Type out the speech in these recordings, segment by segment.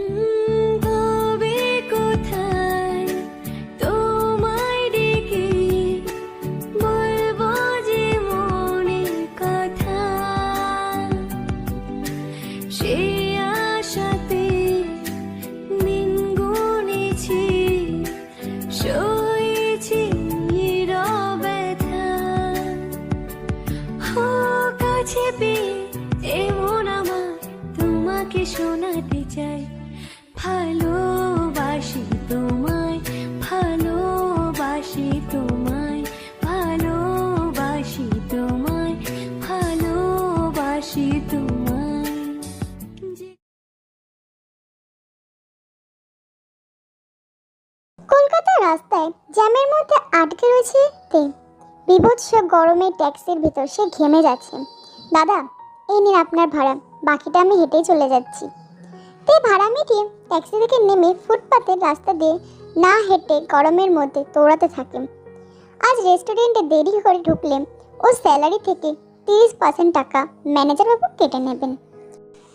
তবে গরমে ট্যাক্সির ভিতর সে ঘেমে যাচ্ছে। দাদা, এই নিন আপনার ভাড়া, বাকিটা আমি হেঁটেই চলে যাচ্ছি। তে ভাড়া মিটিয়ে ট্যাক্সি থেকে নেমে ফুটপাতের রাস্তা দিয়ে না হেঁটে গরমের মধ্যে দৌড়াতে থাকে আজ রেস্টুরেন্টে দেরি করে ঢুকলে ও স্যালারি থেকে তিরিশ পার্সেন্ট টাকা ম্যানেজার বাবু কেটে নেবেন।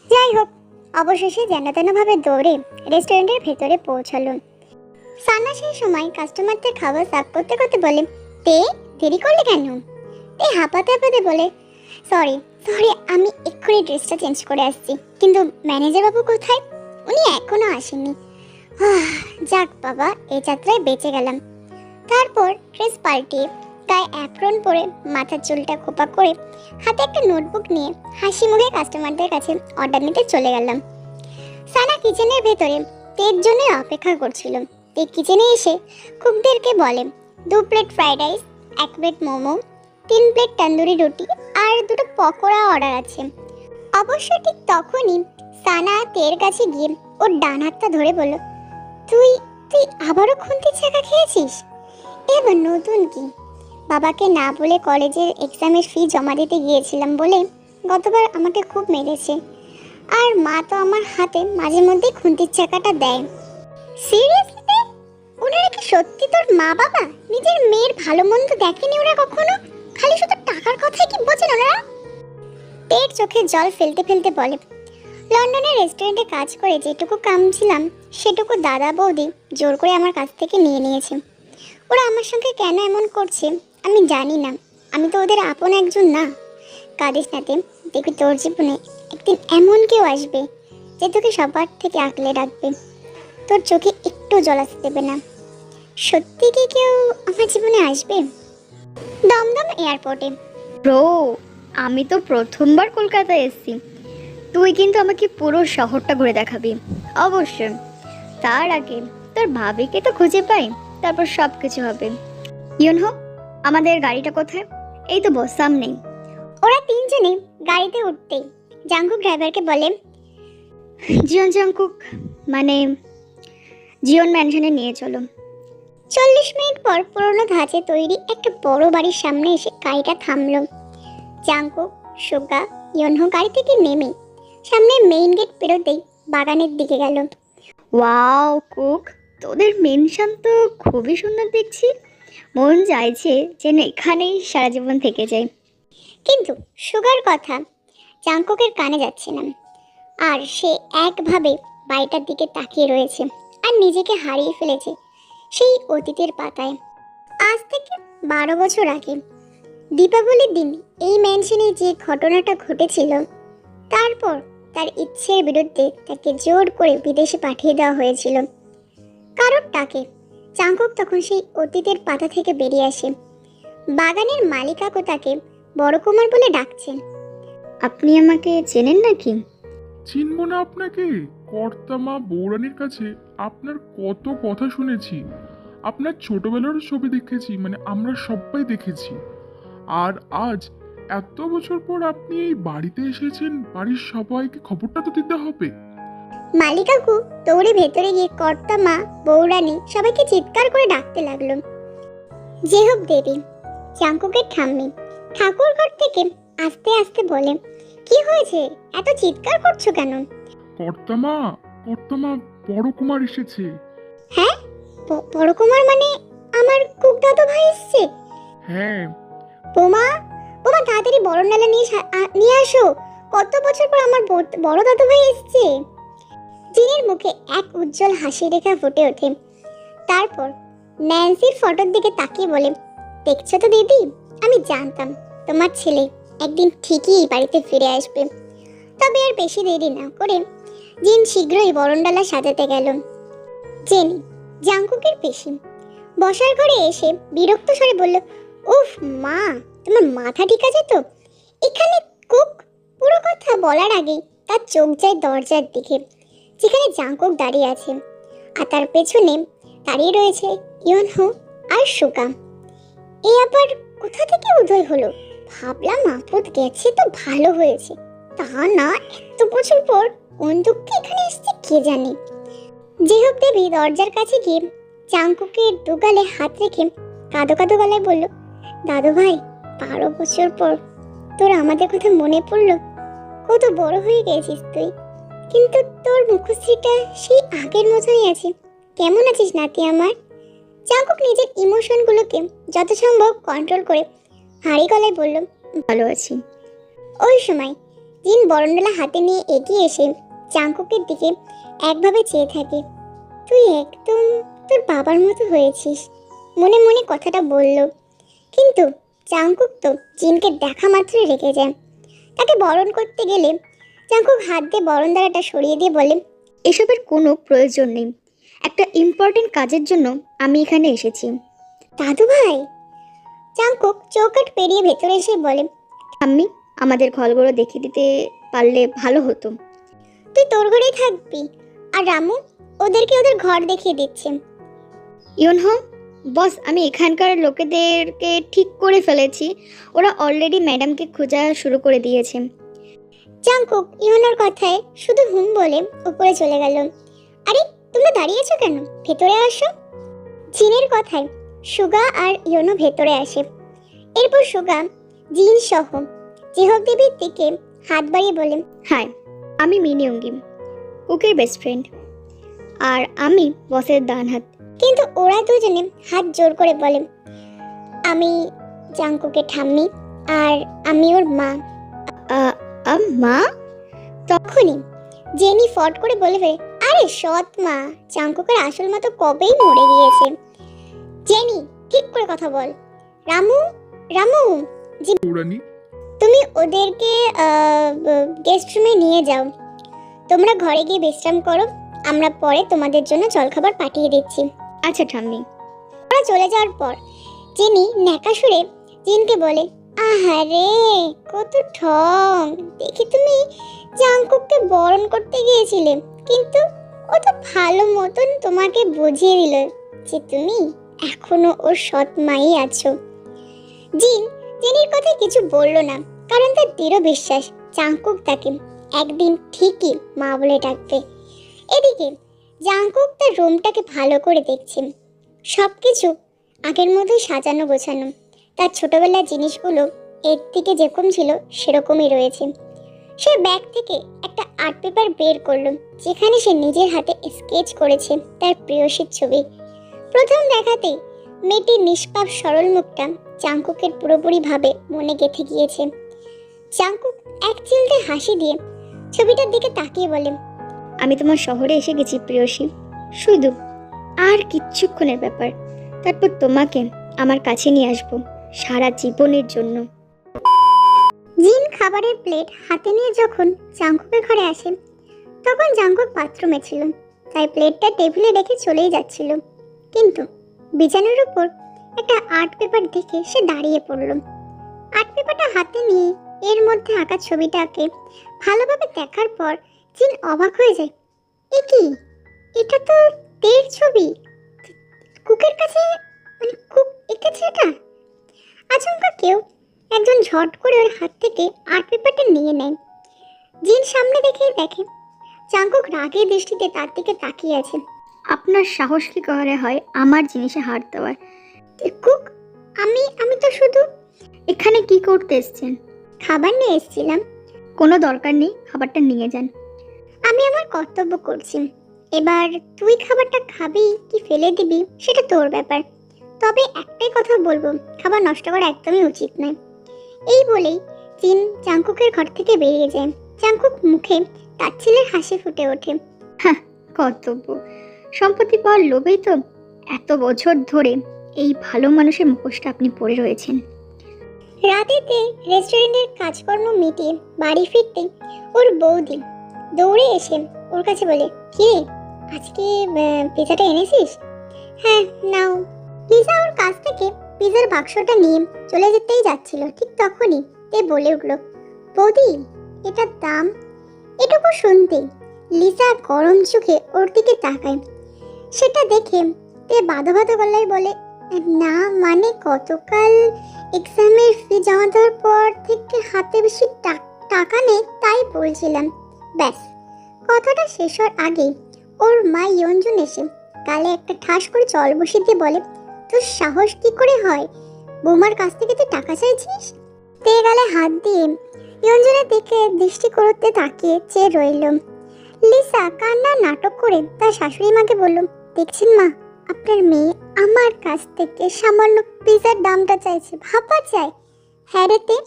যাই হোক, অবশেষে যেন তেনভাবে দৌড়ে রেস্টুরেন্টের ভেতরে পৌঁছালো। সানা সেই সময় কাস্টমারদের খাবার সার্ভ করতে করতে বলে, তে দেরি করলে কেন? তে হাঁপাতে হাঁপাতে বলে সরি সরি আমি এক্ষুনি ড্রেসটা চেঞ্জ করে আসছি। কিন্তু ম্যানেজার বাবু কোথায়? উনি এখনও আসেননি। আহ, যাক বাবা এই যাত্রায় বেঁচে গেলাম। তারপর ড্রেস পাল্টিয়ে গায়ে অ্যাপ্রন পরে মাথার চুলটা খোপা করে হাতে একটা নোটবুক নিয়ে হাসি মুখে কাস্টমারদের কাছে অর্ডার নিতে চলে গেলাম। সানা কিচেনের ভেতরে তের জন্য অপেক্ষা করছিল। তে কিচেনে এসে কুকদেরকে বলে দু প্লেট ফ্রাইড রাইস এক প্লেট মোমো, তিন প্লেট তন্দুরি রুটি আর দুটো পকোড়া অর্ডার আছে। অবশ্য ঠিক তখনই সানা তের কাছে গিয়ে ওর ডান হাতটা ধরে বলল, তুই তুই আবারও খুন্তির চাকা খেয়েছিস? এবার নতুন কি? বাবাকে না বলে কলেজের এক্সামের ফি জমা দিতে গিয়েছিলাম বলে গতবার আমাকে খুব মেরেছে। আর মা তো আমার হাতে মাঝে মধ্যে খুন্তির চাকাটা দেয়। সিরিয়াসলি ওনারা কি সত্যি তোর মা বাবা? নিজের মেয়ের ভালো মন্দ দেখেনি ওরা কখনো? খালি শুধু টাকার কথাই কি বোঝেন ওনারা? পেট চোখে জল ফেলতে ফেলতে বলে, লন্ডনের রেস্টুরেন্টে কাজ করে যেটুকু কামছিলাম, সেটুকু দাদা বৌদি জোর করে আমার কাছ থেকে নিয়ে নিয়েছে। ওরা আমার সঙ্গে কেন এমন করছে, আমি জানি না। আমি তো ওদের আপন একজন না। কাঁদিস নাতে দেখবি তোর জীবনে একদিন এমন কেউ আসবে, যে তোকে সবার থেকে আঁকলে রাখবে। তোর চোখে একটু জল আসতে দেবে না। সত্যি কি কেউ আমার জীবনে আসবে? দমদম এয়ারপোর্টে। ব্রো আমি তো প্রথমবার কলকাতায় এসেছি। তুই কিন্তু আমাকে পুরো শহরটা ঘুরে দেখাবি। অবশ্যই। তার আগে তোর ভাবিকে তো খুঁজে পাই তারপর সব কিছু হবে। ইউন হো আমাদের গাড়িটা কোথায়? এই তো বস সামনেই। ওরা তিনজনে গাড়িতে উঠতেই জাঙ্কুক ড্রাইভারকে বলে জিয়ন জাংকুক মানে জিয়ন ম্যানশনে নিয়ে চলো। চল্লিশ মিনিট পর পুরোনো ধাঁচে তৈরি একটা বড় বাড়ির সামনে এসে গাড়িটা থামলো। জাঙ্কুক সুগা ইয়নহো গাড়ি থেকে নেমে সামনে মেইন গেট পেরোতেই বাগানের দিকে গেল। ওয়াও কুক তোদের মেনশন তো খুবই সুন্দর দেখছি। মন চাইছে যেন এখানেই সারা জীবন থেকে যায়। কিন্তু সুগার কথা জাঙ্কুকের কানে যাচ্ছে না। আর সে একভাবে বাড়িটার দিকে তাকিয়ে রয়েছে আর নিজেকে হারিয়ে ফেলেছে। সেই অতীতের পাতায়। আজ থেকে বারো বছর আগে দীপাবলির দিন এই ম্যানশনে যে ঘটনাটা ঘটেছিল তারপর তার ইচ্ছের বিরুদ্ধে তাকে জোর করে বিদেশে পাঠিয়ে দেওয়া হয়েছিল। কারণটাকে চাঙ্কুক তখন সেই অতীতের পাতা থেকে বেরিয়ে আসে। বাগানের মালিকাকও তাকে বড় কুমার বলে ডাকছেন আপনি আমাকে চেনেন নাকি? চিনব না আপনাকে কর্তামা বৌরানির কাছে। আপনার কত কথা শুনেছি। আপনার ছোটবেলারও ছবি দেখেছি মানে আমরা সবাই দেখেছি। আর আজ এত বছর পর আপনি এই বাড়িতে এসেছেন বাড়ির সবাইকে খবরটা তো দিতে হবে। মালিকাকু দৌড়ে ভেতরে গিয়ে কর্তা মা বৌরানী সবাইকে চিৎকার করে ডাকতে লাগল। যে হোক দেবী চাঙ্কুকের ঠাম্মি ঠাকুর ঘর থেকে আস্তে আস্তে বলে কি হয়েছে? এত চিৎকার করছ কেন? কর্তামা কর্তামা বড় কুমার এসেছে। হ্যাঁ? ব- বড় কুমার মানে আমার কুক দাদু ভাই এসেছে? হ্যাঁ। বোমা? বোমা তাড়াতাড়ি বড় নালা নিয়ে নিয়ে আসো। কত বছর পর আমার বড় দাদু ভাই এসেছে? জিনের মুখে এক উজ্জ্বল হাসি রেখা ফুটে ওঠে। তারপর ন্যান্সির ফটোর দিকে তাকিয়ে বলে দেখছ তো দিদি? আমি জানতাম তোমার ছেলে একদিন ঠিকই এই বাড়িতে ফিরে আসবে। তবে আর বেশি দেরি না করে জিন শীঘ্রই বরণডালা সাজাতে গেল। জেনি জাঙ্কুকের পেশি বসার ঘরে এসে বিরক্ত স্বরে বলল, উফ, মা, তোমার মাথা ঠিক আছে তো? এখানে কুক, পুরো কথা বলার আগেই তার চোখ যায় দরজার দিকে, যেখানে জাঙ্কুক দাঁড়িয়ে আছে। আর তার পেছনে দাঁড়িয়ে রয়েছে ইয়নহো আর সুকা। এ আবার কোথা থেকে উদয় হলো? ভাবলাম আপদ গেছে তো ভালো হয়েছে। তা না, এত বছর পর কোন দুঃখে এখানে এসছে কে জানে? যে হোক দেবী দরজার কাছে গিয়ে চাঙ্কুকের দুগালে হাত রেখে কাঁদো কাঁদো গলায় বলল, দাদু ভাই, বারো বছর পর তোর আমাদের কথা মনে পড়ল? কত বড় হয়ে গেছিস তুই। কিন্তু তোর মুখশ্রীটা সেই আগের মতনই আছে। কেমন আছিস নাতি আমার? চাঙ্কুক নিজের ইমোশনগুলোকে যত সম্ভব কন্ট্রোল করে হাঁড়ি গলায় বলল, ভালো আছি। ওই সময় দিন বরণডালা হাতে নিয়ে এগিয়ে এসে চাঙ্কুকের দিকে একভাবে চেয়ে থাকে। তুই একদম তোর বাবার মতো হয়েছিস। মনে মনে কথাটা বলল। কিন্তু চাঙ্কুক তো জিনকে দেখা মাত্রই রেখে যায়। তাকে বরণ করতে গেলে চাঙ্কুক হাত দিয়ে বরণ দ্বারাটা সরিয়ে দিয়ে বলে, এসবের কোনো প্রয়োজন নেই। একটা ইম্পর্টেন্ট কাজের জন্য আমি এখানে এসেছি। দাদু ভাই? চাঙ্কুক চৌকাট পেরিয়ে ভেতরে এসে বলে আমি আমাদের ঘরগুলো দেখিয়ে দিতে পারলে ভালো হতো। তুই তোর ঘরেই থাকবি। আর রামু ওদেরকে ওদের ঘর দেখিয়ে দিচ্ছে। ইয়নহ বস আমি এখানকার লোকেদেরকে ঠিক করে ফেলেছি। ওরা অলরেডি ম্যাডামকে খোঁজা শুরু করে দিয়েছে। চাঙ্কুক ইহনার কথায় শুধু হুম বলে উপরে চলে গেল। আরে তোমরা দাঁড়িয়েছো কেন? ভেতরে আসো। জিনের কথায় সুগা আর ইয়নো ভেতরে আসে। এরপর সুগা জিন সহ জিহক দেবীর দিকে হাত বাড়িয়ে বলে হাই আমি মিনি অঙ্গিম, কুকের বেস্ট ফ্রেন্ড আর আমি বসের ডান হাত। কিন্তু ওরা দুজনে হাত জোর করে বলে, আমি চাঙ্কুকে ঠাম্মি, আর আমি ওর মা। মা? তখনই জেনি ফট করে বলে ফেলে, আরে সৎ মা চাঙ্কুকের আসল মা তো কবেই মরে গিয়েছে। জেনি ঠিক করে কথা বল, রামু রামু বৌরানী তুমি ওদেরকে গেস্ট রুমে নিয়ে যাও। তোমরা ঘরে গিয়ে বিশ্রাম করো আমরা পরে তোমাদের জন্য জলখাবার পাঠিয়ে দিচ্ছি। আচ্ছা ঠাম্মি। ওরা চলে যাওয়ার পর জিনি ন্যাকা সুরে জিনকে বলে আহারে কত ঠং। দেখি তুমি জাংকুককে বরণ করতে গিয়েছিলে কিন্তু ও তো ভালো মতন তোমাকে বুঝিয়ে দিল যে তুমি এখনও ওর সৎ মাই আছো। জিন জিনির কথা কিছু বলল না। কারণ তার দৃঢ় বিশ্বাস, জাংকুক তাকে একদিন ঠিকই মা বলে ডাকবে। এদিকে জাঙ্কুক তার রুমটাকে ভালো করে দেখছে। সব কিছু আগের মতোই সাজানো গোছানো। তার ছোটবেলার জিনিসগুলো এর থেকে যেরকম ছিল সেরকমই রয়েছে। সে ব্যাগ থেকে একটা আর্ট পেপার বের করল, যেখানে সে নিজের হাতে স্কেচ করেছে তার প্রিয়সীর ছবি। প্রথম দেখাতেই মেয়েটির নিষ্পাপ সরল মুখটা চাঙ্কুকের পুরোপুরিভাবে মনে গেঁথে গিয়েছে। চাঙ্কুক এক চিলতে হাসি দিয়ে ছবিটার দিকে তাকিয়ে বলে আমি তোমার শহরে এসে গেছি প্রিয়সী। শুধু আর কিচ্ছুক্ষণের ব্যাপার। তারপর তোমাকে আমার কাছে নিয়ে আসব সারা জীবনের জন্য। জিন খাবারের প্লেট হাতে নিয়ে যখন জাঙ্কুকের ঘরে আসে তখন জাঙ্কুক বাথরুমে ছিল। তাই প্লেটটা টেবিলে রেখে চলেই যাচ্ছিল। কিন্তু বিছানার উপর একটা আর্ট পেপার দেখে সে দাঁড়িয়ে পড়ল। আর্ট পেপারটা হাতে নিয়ে এর মধ্যে আঁকা ছবিটাকে ভালোভাবে দেখার পর জিন অবাক হয়ে যায়। এ কি? এটা তো তের ছবি। কুকের কাছে মানে কুক এঁকেছে এটা? আচমকা কেউ একজন ঝট করে ওর হাত থেকে আর্ট পেপারটা নিয়ে নেয়। জিন সামনে দেখেই দেখে চাঙ্কুক রাগের দৃষ্টিতে তার দিকে তাকিয়ে আছে। আপনার সাহস কি করে হয় আমার জিনিসে হাত দেওয়ার? কুক আমি আমি তো শুধু এখানে কি করতে এসছেন? খাবার নিয়ে এসেছিলাম। কোনো দরকার নেই, খাবারটা নিয়ে যান। আমি আমার কর্তব্য করছি। এবার তুই খাবারটা খাবি কি ফেলে দিবি, সেটা তোর ব্যাপার। তবে একটাই কথা বলব, খাবার নষ্ট করা একদমই উচিত নয়। এই বলেই জিন চাঙ্কুকের ঘর থেকে বেরিয়ে যায়। চাঙ্কুক মুখে তার ছেলের হাসি ফুটে ওঠে। হ্যাঁ কর্তব্য। সম্পত্তি পাওয়ার লোভেই তো এত বছর ধরে এই ভালো মানুষের মুখোশটা আপনি পরে রয়েছেন। রাতেতে রেস্টুরেন্টের কাজকর্ম মিটিয়ে বাড়ি ফিরতে ওর বৌদি দৌড়ে এসে ওর কাছে বলে, কি আজকে পিজাটা এনেছিস? হ্যাঁ নাও। লিসা ওর কাছ থেকে পিজার বাক্সটা নিয়ে চলে যেতেই যাচ্ছিল ঠিক তখনই তে বলে উঠল, বৌদি এটার দাম? এটুকু শুনতে লিজা গরম চোখে ওর দিকে তাকায়। সেটা দেখে তে বাধো বাধো গলায় বলে না মানে গতকাল এক্সামের ফি জমা দেওয়ার পর থেকে হাতে বেশি টাকা নেই, তাই বলছিলাম। ব্যাস, কথাটা শেষ হওয়ার আগেই ওর মা ইয়ঞ্জন এসে গালে একটা ঠাস করে জল বসিয়ে দিয়ে বলে, তোর সাহস কি করে হয়? বৌমার কাছ থেকে তুই টাকা চাইছিস? তে গালে হাত দিয়ে ইয়ঞ্জনের দিকে দৃষ্টি করতে তাকিয়ে চেয়ে রইল। লিসা কান্নার নাটক করে তার শাশুড়ি মাকে বলল, দেখছেন মা আপনার মেয়ে আমার কাছ থেকে সামান্য পিজার দামটা চাইছে, ভাবা চাই হ্যাঁ রে তে,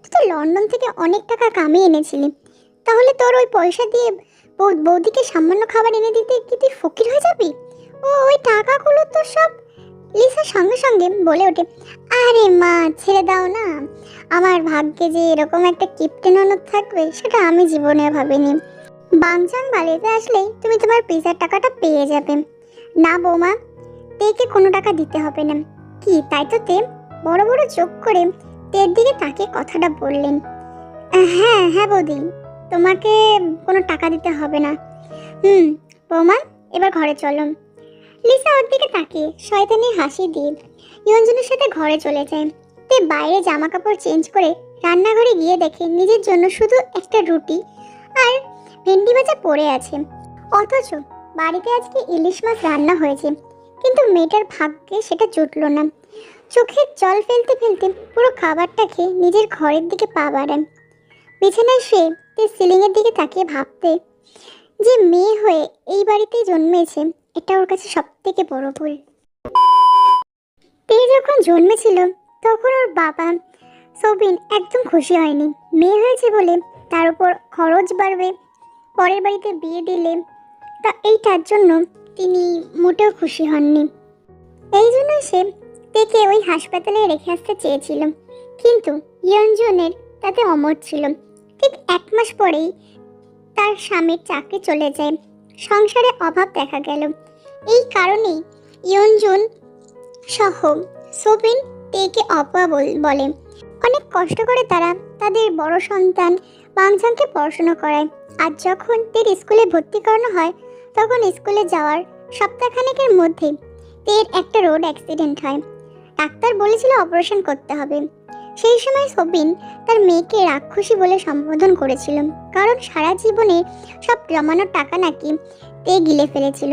তুই তো লন্ডন থেকে অনেক টাকা কামিয়ে এনেছিলি। তাহলে তোর ওই পয়সা দিয়ে বৌদিকে সামান্য খাবার এনে দিতে কি তুই ফকির হয়ে যাবি? ও, ওই টাকাগুলো তো সব লিসার সঙ্গে সঙ্গে বলে ওঠে। আরে মা, ছেড়ে দাও না। আমার ভাগ্যে যে এরকম একটা কিপটে ননদ থাকবে, সেটা আমি জীবনে ভাবিনি। বাংচাং বাড়িতে আসলেই তুমি তোমার পিজার টাকাটা পেয়ে যাবে। না বৌমা, তেকে কোনো টাকা দিতে হবে না। কি, তাই তো তে? বড় বড় চোখ করে তের দিকে তাকে কথাটা বললেন হ্যাঁ হ্যাঁ বৌদি, তোমাকে কোনো টাকা দিতে হবে না। হুম, বৌমা, এবার ঘরে চলো। লিসা ওর দিকে তাকিয়ে শয়তানি হাসি দিয়ে ইয়ঞ্জনের সাথে ঘরে চলে যায়। তে বাইরে জামা কাপড় চেঞ্জ করে রান্নাঘরে গিয়ে দেখে নিজের জন্য শুধু একটা রুটি আর ভেন্ডি ভাজা পড়ে আছে। অথচ বাড়িতে আজকে ইলিশ মাছ রান্না হয়েছে, কিন্তু মেয়েটার ভাগ্যে সেটা জুটল না। চোখের জল ফেলতে ফেলতে পুরো খাবারটা খেয়ে নিজের ঘরের দিকে পা বাড়ান বিছানায় শুয়ে তে সিলিংয়ের দিকে তাকিয়ে ভাবতে যে মেয়ে হয়ে এই বাড়িতেই জন্মেছে, এটা ওর কাছে সব থেকে বড় ভুল। তে যখন জন্মেছিল, তখন ওর বাবা সবিন একদম খুশি হয়নি। মেয়ে হয়েছে বলে তার উপর খরচ বাড়বে, পরের বাড়িতে বিয়ে দিলে তা এইটার জন্য তিনি মোটেও খুশি হননি। এই জন্য সে তেকে ওই হাসপাতালে রেখে আসতে চেয়েছিল। কিন্তু ইয়ঞ্জনের তাতে অমর ছিল। ঠিক এক মাস পরেই তার স্বামীর চাকরি চলে যায়। সংসারে অভাব দেখা গেল। এই কারণেই ইয়ঞ্জন সহ সোবিন তেকে অপা বলে অনেক কষ্ট করে তারা তাদের বড় সন্তান বাংঝাংকে পড়াশোনা করায়। আর যখন তের স্কুলে ভর্তি করানো হয় তখন স্কুলে যাওয়ার সপ্তাহখানেকের মধ্যেই তের একটা রোড অ্যাক্সিডেন্ট হয়। ডাক্তার বলেছিল অপারেশন করতে হবে। সেই সময় সবিন তার মেয়েকে রাক্ষসী বলে সম্বোধন করেছিল, কারণ সারা জীবনে সব জমানো টাকা নাকি তে গিলে ফেলেছিল।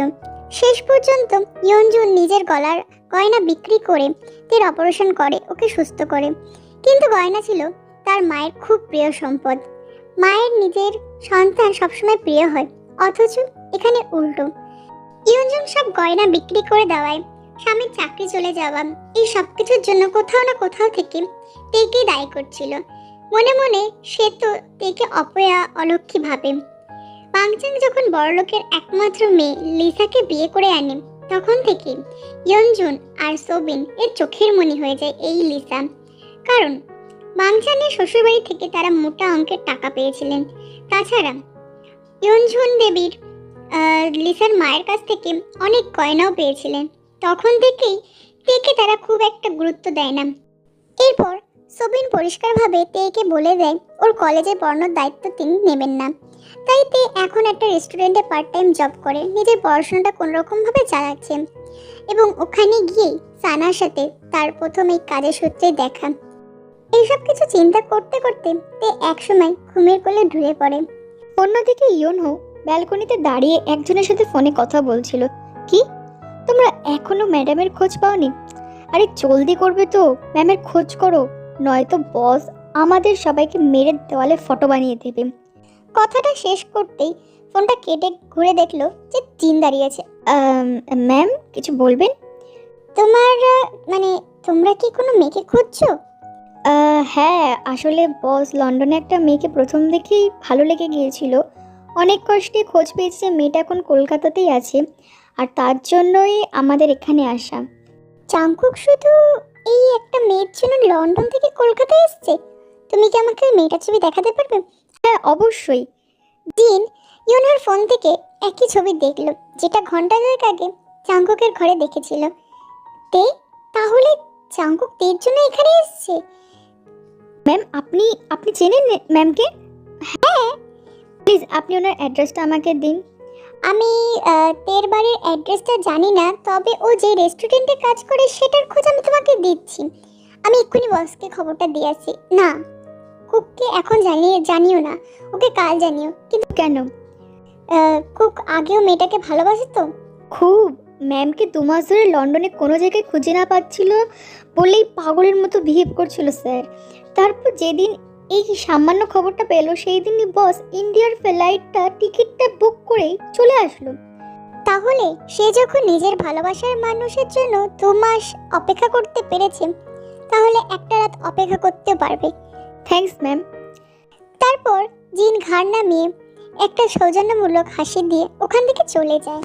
শেষ পর্যন্ত ইয়ঞ্জুন নিজের গলার গয়না বিক্রি করে তের অপারেশন করে, ওকে সুস্থ করে। কিন্তু গয়না ছিল তার মায়ের খুব প্রিয় সম্পদ। মায়ের নিজের সন্তান সবসময় প্রিয় হয়, অথচ এখানে উল্টো। ইয়ঞ্জন সব গয়না বিক্রি করে দেওয়ায় স্বামীর চাকরি চলে যাওয়া, এই সব কিছুর জন্য কোথাও না কোথাও থেকে তেকে দায়ী করছিল। মনে মনে সে তো তেকে অপয়া, অলক্ষী ভাবে। পাংচাং যখন বড়লোকের একমাত্র মেয়ে লিসাকে বিয়ে করে আনে, তখন থেকে ইয়ঞ্জুন আর সোবিন এর চোখের মনি হয়ে যায় এই লিসা। কারণ বাংচানের শ্বশুরবাড়ি থেকে তারা মোটা অঙ্কের টাকা পেয়েছিলেন। তাছাড়া ইয়ঞ্জুন দেবীর লিসার মায়ের কাছ থেকে অনেক গয়নাও পেয়েছিলেন। তখন থেকেই তেকে তারা খুব একটা গুরুত্ব দেয় না। এরপর সবিন পরিষ্কারভাবে তেকে বলে দেয়, ওর কলেজে পড়ানোর দায়িত্ব তিনি নেবেন না। তাই তে এখন একটা রেস্টুরেন্টে পার্ট টাইম জব করে, নিজের পড়াশোনাটা কোনোরকমভাবে চালাচ্ছে। এবং ওখানে গিয়েই সানার সাথে তার প্রথম এই কাজের সূত্রে দেখা। এইসব কিছু চিন্তা করতে করতে তে একসময় ঘুমের কোলে ঢুয়ে পড়ে। অন্যদিকে ইয়নহো ব্যালকনিতে দাঁড়িয়ে একজনের সাথে ফোনে কথা বলছিল। কি? তোমরা এখনও ম্যাডামের খোঁজ পাওনি? আরে জলদি করবে তো। ম্যামের খোঁজ করো। নয়তো বস আমাদের সবাইকে মেরে দেওয়ালে ফটো বানিয়ে দেবে। কথাটা শেষ করতেই ফোনটা কেটে ঘুরে দেখল যে জিন দাঁড়িয়েছে ম্যাম কিছু বলবেন? তোমার মানে তোমরা কি কোনো মেয়েকে খুঁজছো? হ্যাঁ আসলে বস লন্ডনে একটা মেয়েকে প্রথম দেখেই ভালো লেগে গিয়েছিল। অনেক কষ্টে খোঁজ পেয়েছি যে মেয়েটা এখন কলকাতাতেই আছে আর তার জন্যই আমাদের এখানে আসা। চাঙ্কুক শুধু এই একটা মেয়ের জন্য লন্ডন থেকে কলকাতায় এসছে? তুমি কি আমাকে ওই মেয়েটার ছবি দেখাতে পারবে? হ্যাঁ অবশ্যই। দিন ইউনার ফোন থেকে একই ছবি দেখল, যেটা ঘণ্টা দুয়েক আগে চাঙ্কুকের ঘরে দেখেছিল। তে, তাহলে চাঙ্কুক তের জন্য এখানে এসছে? ম্যাম, আপনি আপনি চেনেন ম্যামকে? হ্যাঁ প্লিজ আপনি ওনার অ্যাড্রেসটা আমাকে দিন। আমি তের বাড়ির অ্যাড্রেসটা জানি না, তবে ও যে রেস্টুরেন্টে কাজ করে সেটার খোঁজ আমি তোমাকে দিচ্ছি। আমি এক্ষুনি বসকে খবরটা দিয়ে আসি। না কুককে এখন জানিয়ে, জানিও না। ওকে কাল জানিও। কিন্তু কেন? কুক আগেও মেয়েটাকে ভালোবাসে তো? খুব। ম্যামকে দু মাস ধরে লন্ডনে কোনো জায়গায় খুঁজে না পাচ্ছিল বলেই পাগলের মতো বিহেভ করছিল স্যার তারপর যেদিন এই সামান্য খবরটা পেল সেই দিনই বস ইন্ডিয়ার ফ্লাইটটা টিকিটটা বুক করেই চলে আসলো। তাহলে সে যখন নিজের ভালোবাসার মানুষের জন্য দু মাস অপেক্ষা করতে পেরেছে তাহলে একটা রাত অপেক্ষা করতে পারবে। থ্যাংকস ম্যাম তারপর জিন ঘাড় নামিয়ে একটা সৌজন্যমূলক হাসি দিয়ে ওখান থেকে চলে যায়।